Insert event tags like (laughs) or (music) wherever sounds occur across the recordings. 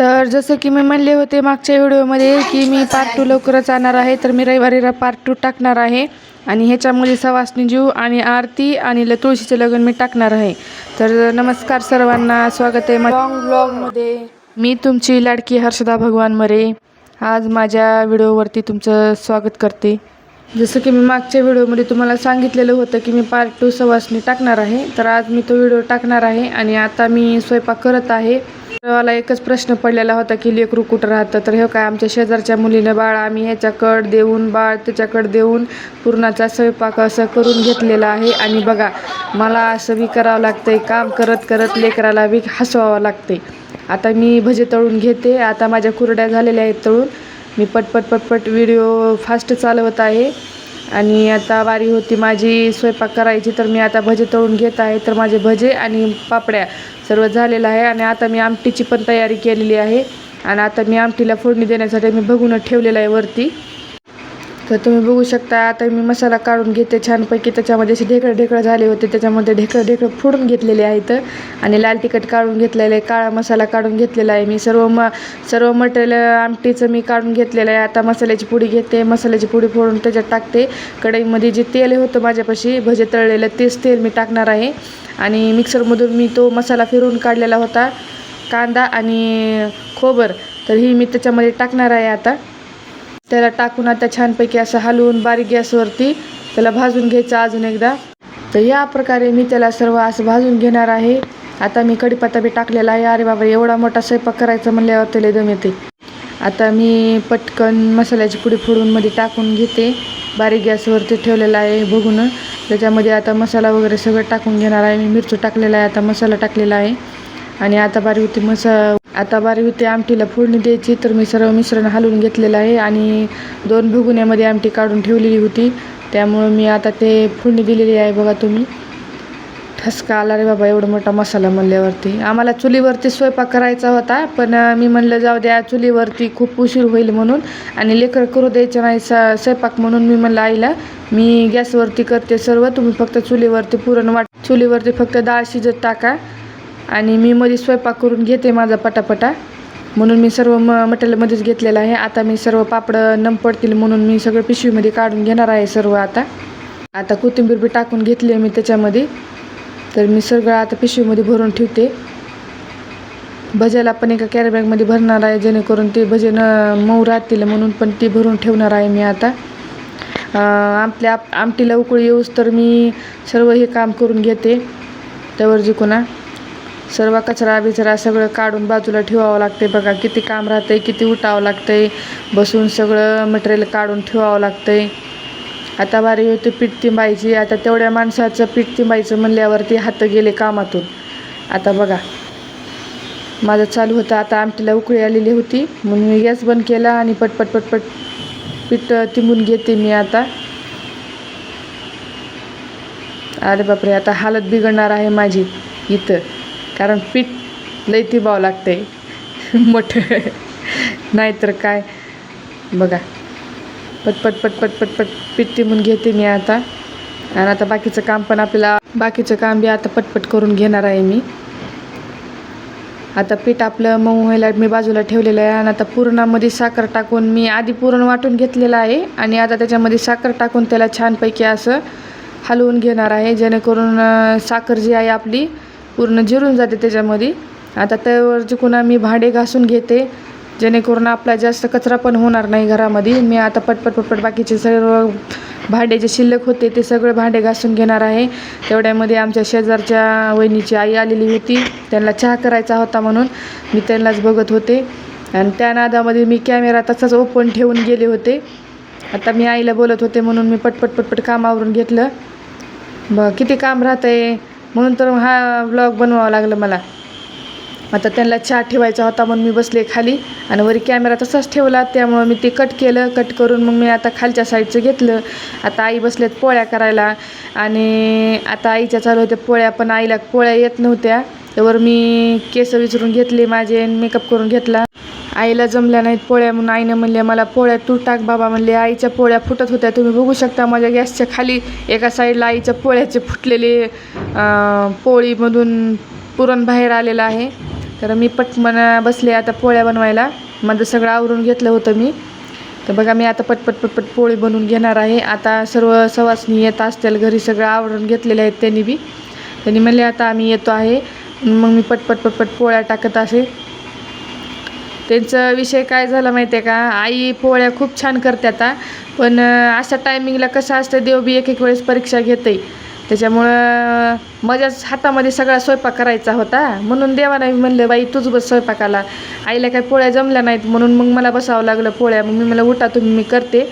तर जसं की मी म्हणले होते मागच्या व्हिडिओमध्ये की मी पार्ट टू लवकरच आणणार आहे तर मी रविवारी पार्ट टू टाकणार आहे. आणि ह्याच्यामध्ये सवासनी जीव आणि आरती आणि ल तुळशीचे लग्न मी टाकणार आहे. तर नमस्कार सर्वांना स्वागत आहे लॉंग ब्लॉगमध्ये मी तुमची लाडकी हर्षदा भगवान मरे. आज माझ्या व्हिडिओवरती तुमचं स्वागत करते. जसं की मी मागच्या व्हिडिओमध्ये तुम्हाला सांगितलेलं होतं की मी पार्ट टू सवासनी टाकणार आहे तर आज मी तो व्हिडिओ टाकणार आहे आणि आता मी स्वयंपाक करत आहे. मला एकच प्रश्न पडलेला होता की लेकरू कुठं राहतं? तर हे काय आमच्या शेजारच्या मुलीनं बाळ आम्ही ह्याच्याकड देऊन बाळ त्याच्याकडं देऊन पूर्णाचा स्वयंपाक असं करून घेतलेला आहे. आणि बघा मला असं बी करावं लागतंय काम करत करत लेकराला बी हसवावं लागते आता मी भजे तळून घेते. आता माझ्या कुरड्या झालेल्या आहेत तळून. मी पटपट पटपट व्हिडिओ फास्ट चालवत आहे. आणि आता वारी होती माझी स्वयंपाक करायची तर मी आता भजे तळून घेत आहे. तर माझे भजे आणि पापड्या सर्व झालेलं आहे आणि आता मी आमटीची पण तयारी केलेली आहे. आणि आता मी आमटीला फोडणी देण्यासाठी मी बघून ठेवलेलं आहे वरती. तर तुम्ही बघू शकता आता मी मसाला काढून घेते छानपैकी. त्याच्यामध्ये असे ढेकळं ढेकळं झाले होते त्याच्यामध्ये ढेकळं ढेकळं फोडून घेतलेले आहेत. आणि लाल तिखट काढून घेतलेलं आहे काळा मसाला काढून घेतलेला आहे मी. सर्व म सर्व मटेरियल आमटीचं मी काढून घेतलेलं आहे. आता मसाल्याची पुडी घेते मसाल्याची पुडी फोडून त्याच्यात टाकते. कढईमध्ये जे तेल होतं माझ्यापाशी भजे तळलेलं तेच तेल मी टाकणार आहे. आणि मिक्सरमधून मी तो मसाला फिरून काढलेला होता कांदा आणि खोबर. तर ही मी त्याच्यामध्ये टाकणार आहे आता. त्याला टाकून आता छानपैकी असं हलवून बारीक गॅसवरती त्याला भाजून घ्यायचं अजून एकदा. तर या प्रकारे मी त्याला सर्व असं भाजून घेणार आहे. आता मी कढीपत्ता बी टाकलेला आहे. अरे बाबा एवढा मोठा स्वयंपाक करायचा म्हणल्यावर त्याला दम येते. आता मी पटकन मसाल्याची पुडी फोडून मध्ये टाकून घेते. बारीक गॅसवरती ठेवलेला आहे बघून. त्याच्यामध्ये आता मसाला वगैरे सगळं टाकून घेणार आहे. मी मिरची टाकलेला आहे आता मसाला टाकलेला आहे. आणि आता बारीक होती मसा आता बारी होती आमटीला फोडणी द्यायची तर मी सर्व मिश्रण हलवून घेतलेलं आहे आणि दोन भुगुण्यामध्ये आमटी काढून ठेवलेली होती. त्यामुळं मी आता ते फोडणी दिलेली आहे बघा तुम्ही. ठसका आला रे बाबा एवढा मोठा मसाला म्हणल्यावरती. आम्हाला चुलीवरती स्वयंपाक करायचा होता पण मी म्हणलं जाऊ द्या चुलीवरती खूप उशीर होईल म्हणून. आणि लेकर करू द्यायचं नाही स स्वयंपाक म्हणून मी म्हणलं आईला मी गॅसवरती करते सर्व तुम्ही फक्त चुलीवरती पुरण वाट चुलीवरती फक्त डाळ शिजत टाका. आणि मी मध्ये स्वयंपाक करून घेते माझा पटापटा. म्हणून मी सर्व म मटेरियलमध्येच घेतलेलं आहे. आता मी सर्व पापडं नम पडतील म्हणून मी सगळं पिशवीमध्ये काढून घेणार आहे सर्व आता. आता कोथिंबीर बी टाकून घेतली आहे मी त्याच्यामध्ये. तर मी सगळं आता पिशवीमध्ये भरून ठेवते. भज्याला पण एका कॅरीबॅगमध्ये भरणार आहे जेणेकरून ते भजे न मऊ राहतील म्हणून पण ती भरून ठेवणार आहे मी आता. आपल्या आप- आमटीला उकळी येऊस तर मी सर्व हे काम करून घेते. त्यावर जिकुणा सर्व कचरा बिचरा सगळं काढून बाजूला ठेवावं लागते बघा किती काम राहते किती उठावं लागतंय. बसून सगळं मटेरियल काढून ठेवावं लागतंय. आता बारी होती पीठ तिंबायची. आता तेवढ्या माणसाचं पीठ तिंबायचं म्हणल्यावरती हात गेले कामातून. आता बघा. माझं चालू होतं. आता आमटीला उकळी आलेली होती. म्हणून मी गॅस बंद केला आणि पटपट पटपट पीठ तिंबून घेते मी आता. अरे बापरे आता हालत बिघडणार आहे माझी इथं. कारण पीठ लई तिंबावं लागते (laughs) मोठं. नाहीतर काय? बघा. पटपट पटपट पटपट पीठ टिमून घेते मी आता. आणि आता बाकीचं काम पण आपल्याला बाकीचं काम बी आता पटपट करून घेणार आहे मी. आता पीठ आपलं मऊ व्हायला मी बाजूला ठेवलेलं आहे. आणि आता पुरणामध्ये साखर टाकून मी आधी पुरण वाटून घेतलेलं आहे. आणि आता त्याच्यामध्ये साखर टाकून त्याला छानपैकी असं हलवून घेणार आहे. जेणेकरून साखर जी आहे आपली पूर्ण जिरून जाते त्याच्यामध्ये. आता त्यावर चिकून मी भांडे घासून घेते. जेणेकरून आपला जास्त कचरा पण होणार नाही घरामध्ये. मी आता पटपट पटपट बाकीचे सर्व भांडे जे शिल्लक होते ते सगळे भांडे घासून घेणार आहे. तेवढ्यामध्ये आमच्या शेजारच्या वहिनीची आई आलेली होती. त्यांना चहा करायचा होता म्हणून मी त्यांनाच बघत होते. आणि त्या नादामध्ये मी कॅमेरा तसाच ओपन ठेवून गेले होते. आता मी आईला बोलत होते म्हणून मी पटपट पटपट काम आवरून घेतलं. ब किती काम राहतं आहे म्हणून तर हा ब्लॉग बनवावा लागलं मला. आता त्यांना चहा ठेवायचा होता म्हणून मी बसले खाली आणि वरी कॅमेरा तसाच ठेवला. त्यामुळं मी ते कट केलं. कट करून मग मी आता खालच्या साईडचं घेतलं. आता आई बसलेत पोळ्या करायला आणि आता आईच्या चालू होत्या पोळ्या पण आईला पोळ्या येत नव्हत्या. त्यावर मी केस विचारून घेतले माझे मेकअप करून घेतला. आईला जमल्या नाहीत पोळ्या म्हणून. आईनं म्हणले मला पोळ्या तू टाक बाबा. म्हणले आईच्या पोळ्या फुटत होत्या. तुम्ही बघू शकता माझ्या गॅसच्या खाली एका साईडला आईच्या पोळ्याचे फुटलेले पोळीमधून पुरण बाहेर आलेलं आहे. तर मी पटमन बसले आता पोळ्या बनवायला. माझं सगळं आवरून घेतलं होतं मी. तर बघा मी आता पटपट पटपट पोळी बनवून घेणार आहे. आता सर्व सवासनी येत असतील घरी सगळं आवरून घेतलेले आहेत त्यांनी बी. त्यांनी म्हणले आता आम्ही येतो आहे. मग मी पटपट पटपट पोळ्या टाकत असे. त्यांचा विषय काय झाला माहिती आहे का? आई पोळ्या खूप छान करते आता. पण अशा टायमिंगला कसं असतं देव बी एक एक वेळेस परीक्षा घेते त्याच्यामुळं माझ्याच हातामध्ये सगळा स्वयंपाक करायचा होता. म्हणून देवाने म्हणलं बाई तूच बस स्वयंपाकाला. आईला काय पोळ्या जमल्या नाहीत म्हणून मग मला बसावं लागलं पोळ्या. मग मी मला उठा तुम्ही मी करते.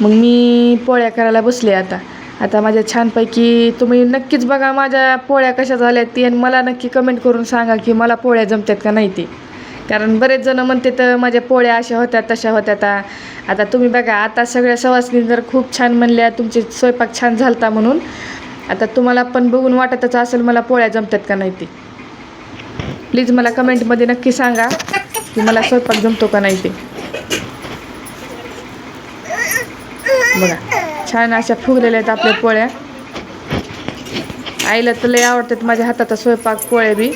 मग मी पोळ्या करायला बसले आता. आता माझ्या छानपैकी तुम्ही नक्कीच बघा माझ्या पोळ्या कशा झाल्या ती. आणि मला नक्की कमेंट करून सांगा की मला पोळ्या जमतात का नाही ते. कारण बरेच जण म्हणते तर माझ्या पोळ्या अशा होत्या तशा होत्या आता. आता तुम्ही बघा आता सगळ्या सवासनी जर खूप छान म्हणल्या तुमचे स्वयंपाक छान झालता म्हणून. आता तुम्हाला पण बघून वाटतच असेल मला पोळ्या जमतात का नाही ते. प्लीज मला कमेंटमध्ये नक्की सांगा की मला स्वयंपाक जमतो का नाही ते. बघा छान अशा फुगलेल्या आहेत आपल्या पोळ्या. आईला तर लय आवडतात माझ्या हाताचा स्वयंपाक पोळ्या बी.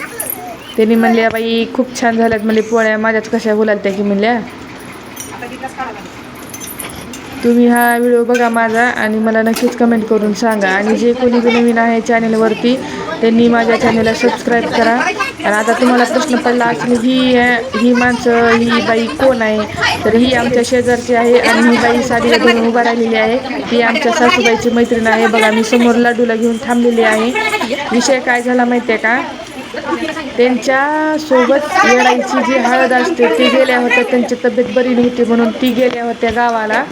त्यांनी म्हणल्या बाई खूप छान झाल्यात म्हणले पोळ्या माझ्याच कशा बोलाल त्या की म्हणल्या? तुम्ही हा व्हिडिओ बघा माझा आणि मला नक्कीच कमेंट करून सांगा. आणि जे कोणी नवीन आहे चॅनलवरती त्यांनी माझ्या चॅनलला सबस्क्राईब करा. आणि आता तुम्हाला प्रश्न पडला असेल ही ही माणसं ही बाई कोण आहे? तर ही आमच्या शेजारची आहे आणि ही बाई साडीला धरून उभा राहिलेली आहे. ही आमच्या सासूबाईची मैत्रीण आहे. बघा मी समोर लाडूला घेऊन थांबलेली आहे. विषय काय झाला माहिती आहे का? त्यांच्यासोबत येडायची जी हळद असते ती गेल्या होत्या. त्यांची तब्येत बरी नव्हती म्हणून ती गेल्या होत्या गावाला.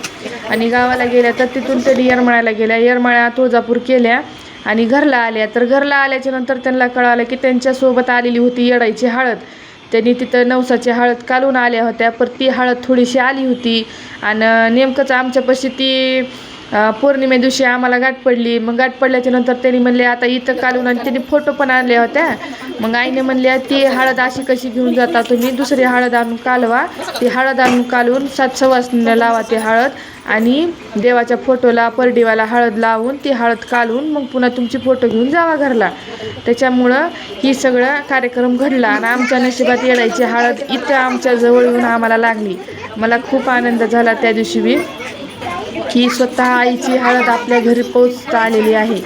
आणि गावाला गेल्या तर तिथून त्यांनी येरमाळ्याला गेल्या. येरमाळ्या तुळजापूर केल्या आणि घरला आल्या. तर घरला आल्याच्यानंतर त्यांना कळालं की त्यांच्यासोबत आलेली होती येडायची हळद. त्यांनी तिथं नवसाची हळद काढून आल्या होत्या. पर ती हळद थोडीशी आली होती. आणि नेमकंच आमच्यापाशी ती पौर्णिमे दिवशी आम्हाला गाठ पडली. मग गाठ पडल्याच्या नंतर त्यांनी म्हणले आता इथं काढून आणि त्यांनी फोटो पण आणल्या होत्या. मग आईने म्हणल्या ती हळद अशी कशी घेऊन जाता तुम्ही? दुसरी हळद आणून कालवा. ती हळद आणून कालवून सात सवासनीला लावा ती हळद आणि देवाच्या फोटोला परडिवाला हळद लावून ती हळद कालवून मग पुन्हा तुमची फोटो घेऊन जावा घरला. त्याच्यामुळं ही सगळं कार्यक्रम घडला आणि आमच्या नशिबात येडायची हळद इथं आमच्या जवळ येऊन आम्हाला लागली. मला खूप आनंद झाला त्या दिवशी बी. की स्वतः आईची हळद आपल्या घरी पोचता आलेली आहे.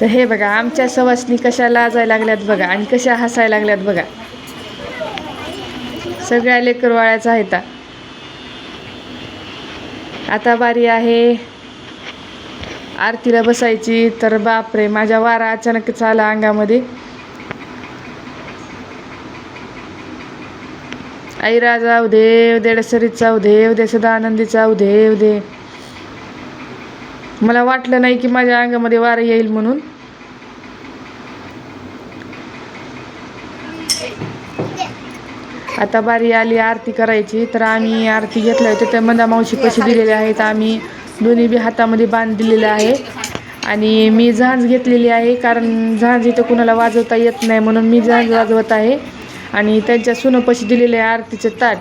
तर हे बघा आमच्या सवासनी कशा लाजायला लागल्यात बघा आणि कशा हसायला लागल्यात बघा. सगळ्या लेकरवाळ्याचा आहेत. आता बारी आहे. आरतीला बसायची तर बापरे माझ्या वारा अचानकच आला अंगामध्ये. आई राजा उदेव देडसरीचा उदेव दे सदानंदीचा उदेव दे मला वाटलं नाही की माझ्या अंगामध्ये वारं येईल म्हणून. आता बारी आली आरती करायची तर आम्ही आरती घेतल्या होत्या तर मंदा मावशी पैसे दिलेले आहेत आम्ही दोन्ही बी हातामध्ये बांध दिलेलं आहे. आणि मी झांज घेतलेली आहे कारण झांज इथं कुणाला वाजवता येत नाही म्हणून मी झांज वाजवत आहे. आणि त्यांच्या सुनपशी दिलेले आहे आरतीचे ताट.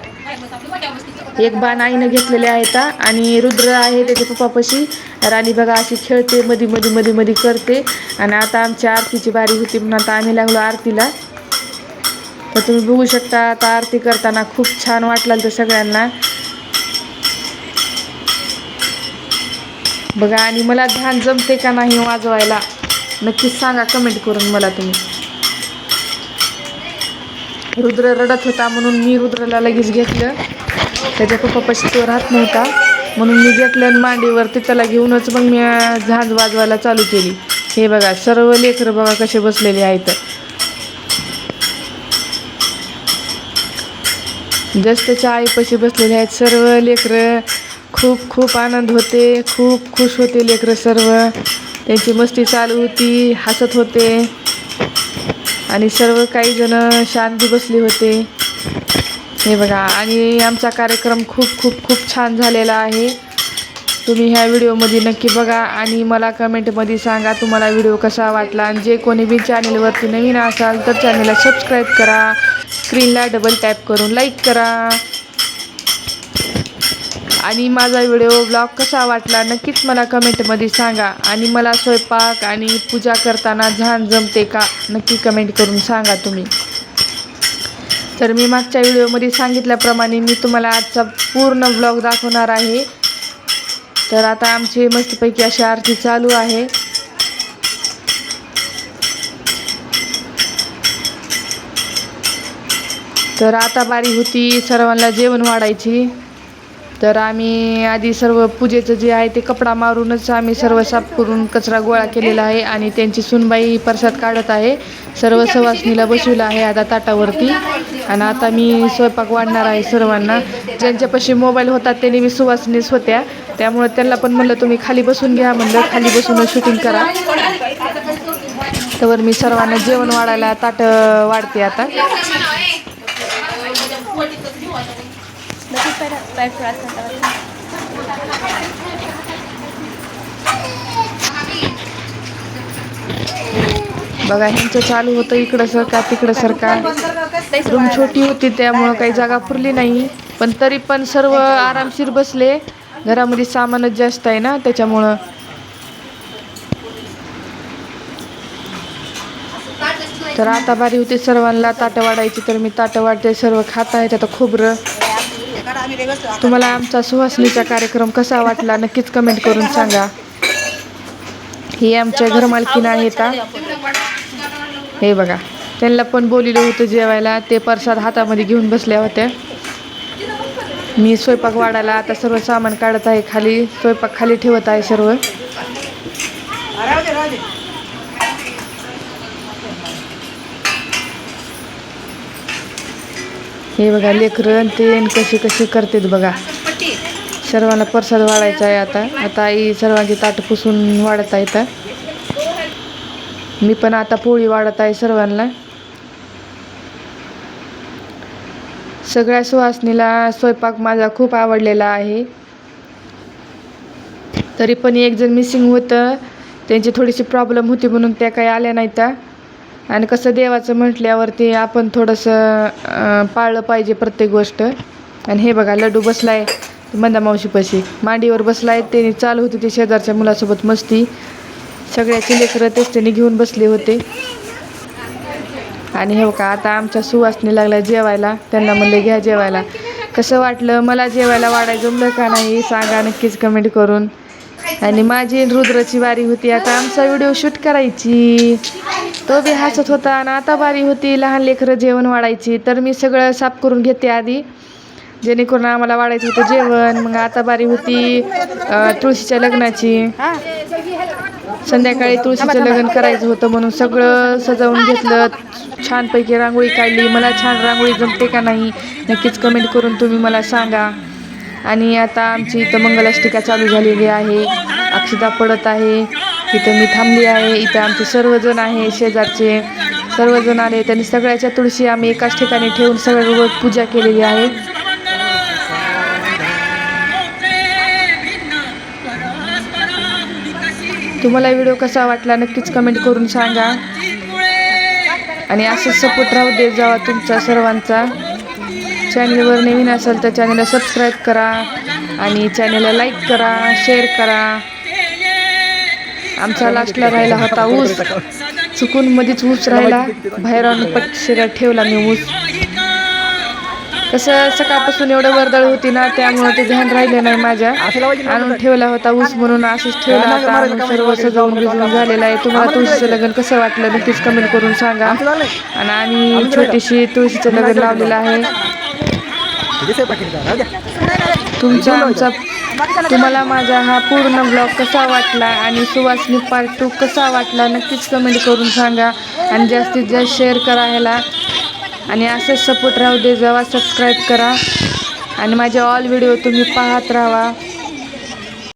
एक बाण आईनं घेतलेले आहेत आणि रुद्र आहे त्याच्या पप्पापशी. राणी बघा अशी खेळते मधी मधी मधी मधी करते. आणि आता आमच्या आरतीची बारी होती म्हणून आता आम्ही लागलो आरतीला. तर तुम्ही बघू शकता आता आरती करताना खूप छान वाटलं तर सगळ्यांना. बघा आणि मला ध्यान जमते का नाही वाजवायला? नक्कीच सांगा कमेंट करून मला तुम्ही. रुद्र रडत होता म्हणून मी रुद्रला लगेच घेतलं. त्याच्या पप्पापाशी तो राहत नव्हता. म्हणून मी घेतलं आणि मांडीवरती त्याला घेऊनच मग मी झांज वाजवायला चालू केली. हे बघा सर्व लेकरं बघा कसे बसलेले आहेत. जस्टच्या आईपाशी बसलेले आहेत सर्व लेकरं. खूप खूप आनंद होते. खूप खुश होते लेकरं सर्व. त्यांची मस्ती चालू होती हसत होते. आणि सर्व काही जण शांती बसली होते. हे बघा आणि आमचा कार्यक्रम खूप खूप खूप छान झालेला आहे. तुम्ही ह्या व्हिडिओमध्ये नक्की बघा आणि मला कमेंटमध्ये सांगा तुम्हाला व्हिडिओ कसा वाटला. आणि जे कोणी बी चॅनेलवरती नवीन असाल तर चॅनलला सबस्क्राईब करा. स्क्रीनला डबल टॅप करून लाईक करा. आणि माझा व्हिडिओ ब्लॉग कसा वाटला नक्कीच मला कमेंटमध्ये सांगा. आणि मला स्वयंपाक आणि पूजा करताना झान जमते का नक्की कमेंट करून सांगा तुम्ही. तर मी मागच्या व्हिडिओमध्ये सांगितल्याप्रमाणे मी तुम्हाला आजचा पूर्ण ब्लॉग दाखवणार आहे. तर आता आमची मस्तपैकी अशी आरती चालू आहे. तर आता बारी होती सर्वांना जेवण वाढायची. तर आम्ही आधी सर्व पूजेचं जे आहे ते कपडा मारूनच आम्ही सर्व साफ करून कचरा गोळा केलेला आहे आणि त्यांची सुनबाई प्रसाद काढत आहे. सर्व सवासणीला बसविलं आहे आता ताटावरती. आणि आता मी स्वयंपाक वाढणार आहे सर्वांना. ज्यांच्यापाशी मोबाईल होता त्यांनी मी सुवासनीच होत्या. त्यामुळे त्यांना पण म्हणलं तुम्ही खाली बसून घ्या म्हणलं. खाली बसूनच शूटिंग करा. तर मी सर्वांना जेवण वाढायला ताट वाढते आता. बघा ह्यांचं चालू होतं इकडं सरका तिकडं सरका रूम छोटी होती त्यामुळं काही जागा पुरली नाही. पण तरी पण सर्व आरामशीर बसले. घरामध्ये सामानच जास्त आहे ना त्याच्यामुळं. तर आता बारी होती सर्वांना ताटं वाढायची तर मी ताटं वाढते सर्व खात आहेत आता खोबरं. तुम्हाला आमचा सुहासणीचा कार्यक्रम कसा वाटला नक्कीच कमेंट करून सांगा. ही आमच्या घरमालकीन आहेत हा. हे बघा त्यांना पण बोलिलं होतं जेवायला ते प्रसाद हातामध्ये घेऊन बसल्या होत्या. मी स्वयंपाक वाढायला आता सर्व सामान काढत आहे खाली स्वयंपाक खाली ठेवत आहे सर्व. हे बघा लेकरं ते कशी कशी करतात बघा. सर्वांना प्रसाद वाढायचा आहे आता. आता आई सर्वांची ताट पुसून वाढत आहे तर मी पण आता पोळी वाढत आहे सर्वांना. सगळ्या सुहासनीला स्वयंपाक माझा खूप आवडलेला आहे. तरी पण एक जण मिसिंग होतं. त्यांची थोडीशी प्रॉब्लेम होती म्हणून त्या काही आल्या नाहीत. त्या. आणि कसं देवाचं म्हटल्यावरती आपण थोडंसं पाळलं पाहिजे प्रत्येक गोष्ट. आणि हे बघा लड्डू बसलाय मंदा मावशीपाशी. मांडीवर बसलाय त्याने चालू होती ते शेजारच्या मुलासोबत मस्ती. सगळ्याची लेकरं तेच त्यांनी घेऊन बसले होते. आणि हे बघा आता आमच्या सुवासनी लागल्या जेवायला. त्यांना म्हणले घ्या जेवायला. कसं वाटलं? मला जेवायला वाढाय जमलं का नाही? सांगा नक्कीच कमेंट करून. आणि माझी रुद्राची वारी होती. आता आमचा व्हिडिओ शूट करायची. तो बी हसत होता आणि आता बारी होती लहान लेकरं जेवण वाढायची. तर मी सगळं साफ करून घेते आधी. जेणेकरून आम्हाला वाढायचं होतं जेवण. मग आता बारी होती तुळशीच्या लग्नाची. संध्याकाळी तुळशीचं लग्न करायचं होतं म्हणून सगळं सजवून घेतलं. छानपैकी रांगोळी काढली. मला छान रांगोळी जमते का नाही नक्कीच कमेंट करून तुम्ही मला सांगा. आणि आता आमची इथं मंगलाष्टिका चालू झालेली आहे. अक्षता पडत आहे. इथं मी थांबली आहे. इथं आमचे सर्वजण आहे शेजारचे सर्वजण आले. त्यांनी सगळ्याच्या तुळशी आम्ही एकाच ठिकाणी ठेवून सगळ्या पूजा केलेली आहे. तुम्हाला व्हिडिओ कसा वाटला नक्कीच कमेंट करून सांगा. आणि असंच सपोर्ट राहू दे जावा तुमचा सर्वांचा. चॅनलवर नवीन असेल तर चॅनलला सबस्क्राईब करा आणि चॅनलला लाईक करा शेअर करा. आमचा लास्टला राहिला होता ऊस. चुकून मध्येच ऊस राहिला. बाहेर आणून पक्षीला ठेवला मी ऊस. कसं सकाळपासून एवढं वर्दळ होती ना त्यामुळे ते ध्यान राहिले नाही माझ्या. आणून ठेवला होता ऊस म्हणून असंच ठेवला होता सर्व सजवून बिजवून झालेला आहे. तुम्हाला तुळशीचं लग्न कसं वाटलं नक्कीच कमेंट करून सांगा. आणि आम्ही छोटीशी तुळशीचं लग्न लावलेलं आहे. तुमचा आमचा तुम्हाला माझा हा पूर्ण ब्लॉग कसा वाटला आणि सुवासनी पार्ट टू कसा वाटला नक्कीच कमेंट करून सांगा. आणि जास्तीत जास्त शेअर करा ह्याला. आणि असंच सपोर्ट राहू दे जावा सबस्क्राईब करा. आणि माझे ऑल व्हिडिओ तुम्ही पाहत राहा.